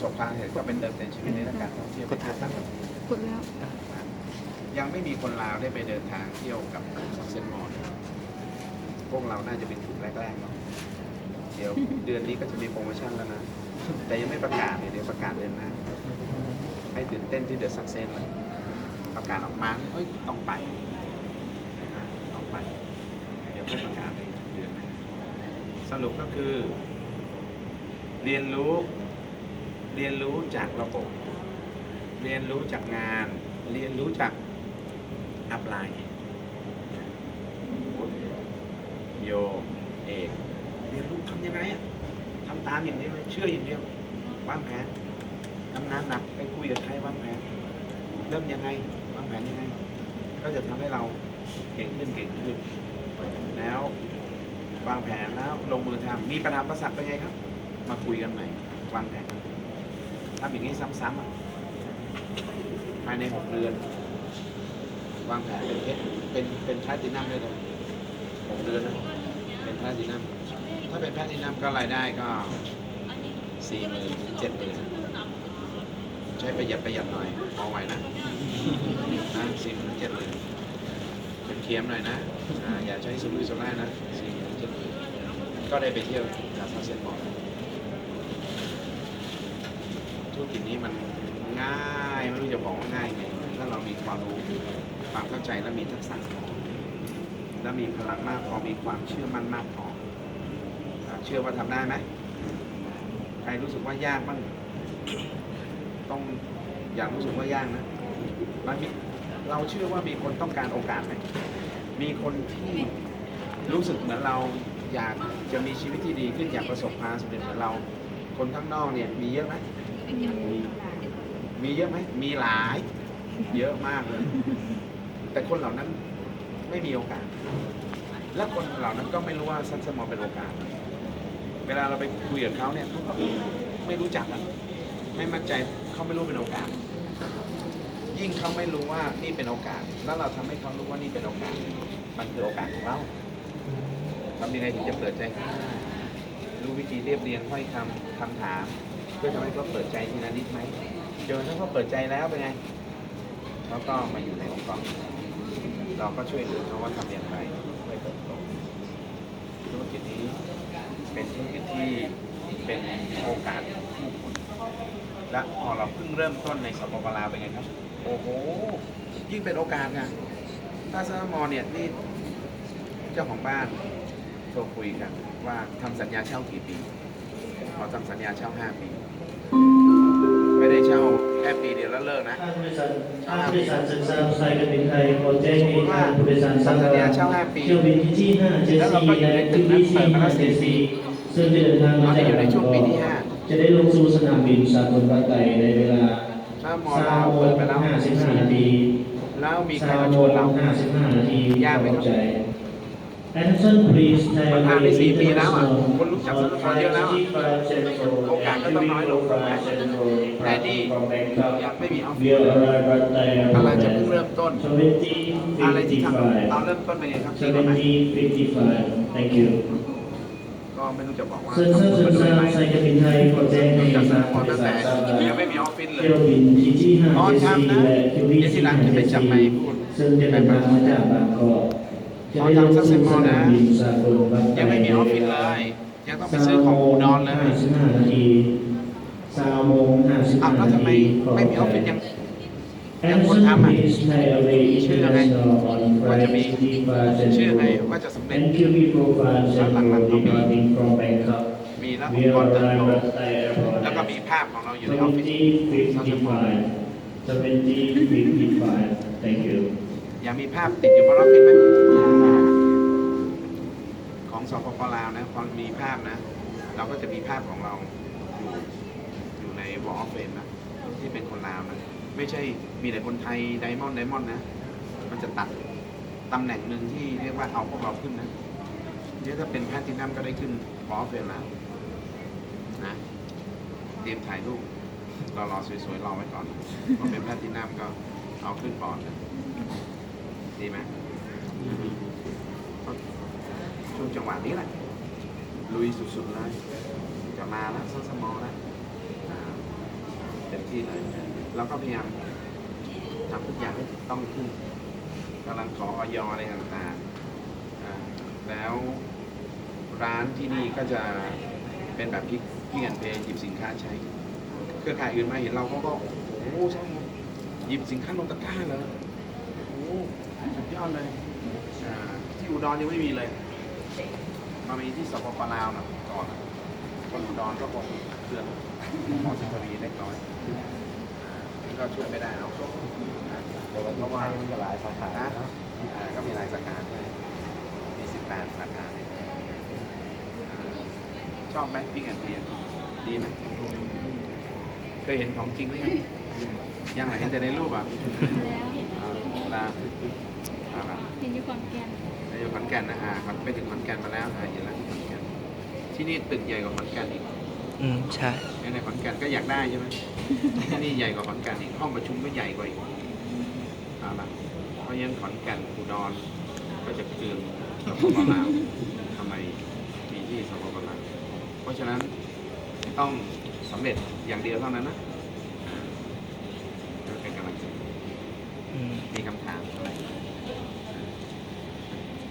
ประสบความสำเร็จก็เป็นเติมเต็มชีวิตในด้านการท่องเที่ยวไปต่างประเทศกดแล้ว ยังไม่มีคนลาวได้ไปเดินทางเที่ยวกับเซนมอนพวกเราน่าจะเป็นกลุ่มแรกๆเนาะเดี๋ยวเดือนนี้ก็จะมีโปรโมชั่นแล้วนะ แต่ยังไม่ประกาศเลยเดี๋ยวประกาศเดือนหน้าให้ตื่นเต้นที่เดอะซักเซนเลยประกาศออกมาเฮ้ยต้องไปนะต้องไป เดี๋ยวค่อยประกาศในเดือนหน้าสรุปก็คือ เรียนรู้ เรียนรู้จากระบบ เรียนรู้จากงาน เรียนรู้จากอัพไลน์โยเอกเรียนรู้ทำยังไงอะทำตามอย่างเดียวเชื่ออย่างเดียววางแผนทำงานหนักไปคุยกับใครวางแผนเริ่มยังไงวางแผนยังไง ก็จะทำให้เราเก่งขึ้นเก่งขึ้นแล้ววางแผนแล้วลงมือทำมีปัญหาประสาทเป็นไงครับ มาคุยกันใหม่วางแผน ทำอย่างนี้ซ้ำๆอะภายในหกเดือน วางแผนเป็นเพชรเป็นเป็นแพลตินัมได้เลยหกเดือนนะเป็นแพลตินัมถ้าเป็นแพลตินัมก็รายได้ก็สี่หมื่นถึงเจ็ดหมื่นใช้ประหยัดประหยัดหน่อยพอไหวนะนะสี่หมื่นเจ็ดหมื่นเป็นเคียมหน่อยนะอ่าอย่าใช้สุรุ่ยสุร่ายนะสี่หมื่นเจ็ดหมื่นก็ได้ไปเที่ยวกับซาเซนบอล ธุรกิจนี้มันง่ายไม่รู้จะบอกว่าง่ายไงถ้าเรามีความรู้ความเข้าใจและมีทักษะพอและมีพลังมากพอมีความเชื่อมั่นมากพอเชื่อว่าทำได้ไหมใครรู้สึกว่ายากบ้างต้องอย่ารู้สึกว่ายากนะมันมีเราเชื่อว่ามีคนต้องการโอกาสไหมมีคนที่รู้สึกเหมือนเราอยากจะมีชีวิตที่ดีขึ้นอยากประสบความสำเร็จเหมือนเรา คนข้างนอกเนี่ยมีเยอะไหมมีมีเยอะไหมมีหลาย เยอะมากเลย แต่คนเหล่านั้นไม่มีโอกาส และคนเหล่านั้นก็ไม่รู้ว่าซันสมอลเป็นโอกาส เวลาเราไปคุยกับเขาเนี่ยเขาก็ไม่รู้จักอะไม่มั่นใจเขาไม่รู้เป็นโอกาส ยิ่งเขาไม่รู้ว่านี่เป็นโอกาส แล้วเราทำให้เขารู้ว่านี่เป็นโอกาส มันคือโอกาสของเราทำยังไงถึงจะเปิดใจ รู้วิธีเรียบเรียงห้อยคำคำถาม เพื่อทำให้เขาเปิดใจทีละนิดไหมจนถ้าเขาเปิดใจแล้วเป็นไงแล้วก็มาอยู่ในองค์กรเราก็ช่วยเหลือเขาว่าทำอย่างไรเพื่อเติบโตธุรกิจนี้เป็นธุรกิจที่เป็นโอกาสของผู้คนและพอเราเพิ่งเริ่มต้นในสปปลาวเป็นไงครับ โอ้โห ยิ่งเป็นโอกาสไงถ้าสมอเนี่ยนี่เจ้าของบ้าน โทรคุยกันว่าทำสัญญาเช่ากี่ปีขอทำสัญญาเช่าห้าปี ไม่ได้เช่าแค่ปีเดียวแล้วเลิกนะท่านผู้โดยสารท่านผู้โดยสารศึกษาสายการบินไทยขอแจ้งให้ท่านผู้โดยสารทราบสัญญาว่าเช่าห้าปีเที่ยวบินที่ที่5แล้วเราก็74อยู่และในตึที่กที่นั้นเปิดมาแล้วสี่ปี4ซึ่งจะเดินทางมาจากตอนนี้อยู่ในช่วงปีที่ห้าจะได้ลงสู่สนามบินสากลบางไก่ในเวลาถ้ามอลาวเปิดไปแล้ว55นาทีแล้วมีใครสามมาโมชวนเราง55นาทียากไหมครับขอบใจ Attention please ในมันผ่านไปสี่ปีแล้วอะ international คนรู้จักสโมสรเยอะแล้วอะโอกาสก็ต้องน้อยลงถูกไหมแต่นี่ยังไม่มีออฟฟิ We ศเลย arrive at the กำลังจะเพิ่งเริ่มต้น70อะไรที่ทำตอน55เริ่มต้นเป็นไงครับจริงไหม70 55 Thank you ก็ไม่รู้จะบอกว่าเชิญเชิญทำบุญเชิญมาด้วยไหมสายการบินไทยขอแจ้งให้รู้จักสทราบโมสรตั้งแต่ยังไม่มีออฟฟิศเลยเที่ยวบินที่ที่อ๋อ5ทำนะและเที่ยวบินเดี๋ยวทีหลังจะไปจับไมค์พูดซึ่งจะเดินทางมาจากบางกอก จะอ๋อได้ลงทำสักสิสู่บโมสงนานะมบินสากลบางไก่ยังไม่มีออฟฟิศเลย ยังต้องไปซื้อของอุดรเลย55นาทีสามโมงอ้าว55แล้วนาทำไมทีขอบไม่มีออฟใจฟิศยัง And some is Thailand ชื่ออะไร International on ว่าจะมี Friday ชื่อไงว่าจะสำเร็จ and QB programs and departing from Bangkok. มีแล้ว We องค์กรเติบ arrive โต at Thai airport แล้วก็มีภาพของเราอยู่ในออฟฟิศ7055 7055 Thank you. อยากมีภาพติดอยู่บนออฟฟิศไหม ภาพนะ เราก็จะมีภาพของเราอยู่อยู่ในวอลออฟเฟมนะที่เป็นคนลาวนะไม่ใช่มีแต่คนไทยไดมอนด์ไดมอนด์นะ มันจะตัดตำแหน่งหนึ่งที่เรียกว่าเอาพวกเราขึ้นนะเดี๋ยวถ้าเป็นแพทตินัมก็ได้ขึ้นวอลออฟเฟมแล้วนะเตรียมถ่ายรูปรอรอๆสวยๆรอไว้ก่อนพอเป็นแพทตินัมก็เอาขึ้นบอร์ดเลยดีไหมช่วงจังหวะนี้แหละ ลุยสุดๆเลยจะมาแล้วซัสมอแล้วอ่าที่เลยเราก็พยายามทำทุกอย่างให้ต้องขึ้นกำลังขอออยอะไรต่างๆแล้วร้านที่นี่ก็จะเป็นแบบพิกพี่กันเพย์หยิบสินค้าใช้ เครือข่ายอื่นมาเห็นเราเขาก็โอ้โหช่างหยิบสินค้าลงตะกร้าเลยโอ้สุดยอดเลยที่อุดรยังไม่มีเลย มามีที่สปปลาวนะก่อนคนอุดรก็คงเตือนหมอสิทวีเล็กน้อยอ่านี่ก็ช่วยไม่ได้เนาะเพราะว่าหลายสาขานะอ่าก็มีหลายสาขาด้วยมีสิบแปดสาขาเนี่ยอ่าชอบไหมพี่กันเทียนดีไหมเคยเห็นของจริงไหมยังยังเหรอเห็นแต่ในรูปอะแล้วเห็นอ่าเวลาอ่าเห็นอยู่ขอนแก่นไปอยู่ ขอนแก่นนะฮะไปถึงขอนแก่นมาแล้วอะเห็นแล้วที่ขอนแก่นที่นี่ตึกใหญ่กว่าขอนแก่นอีกอืมใช่ ในขอนแก่นก็อยากได้ใช่ไหมที่นี่ใหญ่กว่าขอนแก่นอีกห้องประชุมก็ใหญ่กว่าอีกเอาละเพราะยังขอนแก่นอุดรก็จะเกืองสปปลาวทำไมมีที่สปปลาวเพราะฉะนั้นต้องสำเร็จอย่างเดียวเท่านั้นนะก็เป็นกำลังใจมีคำถามอะไร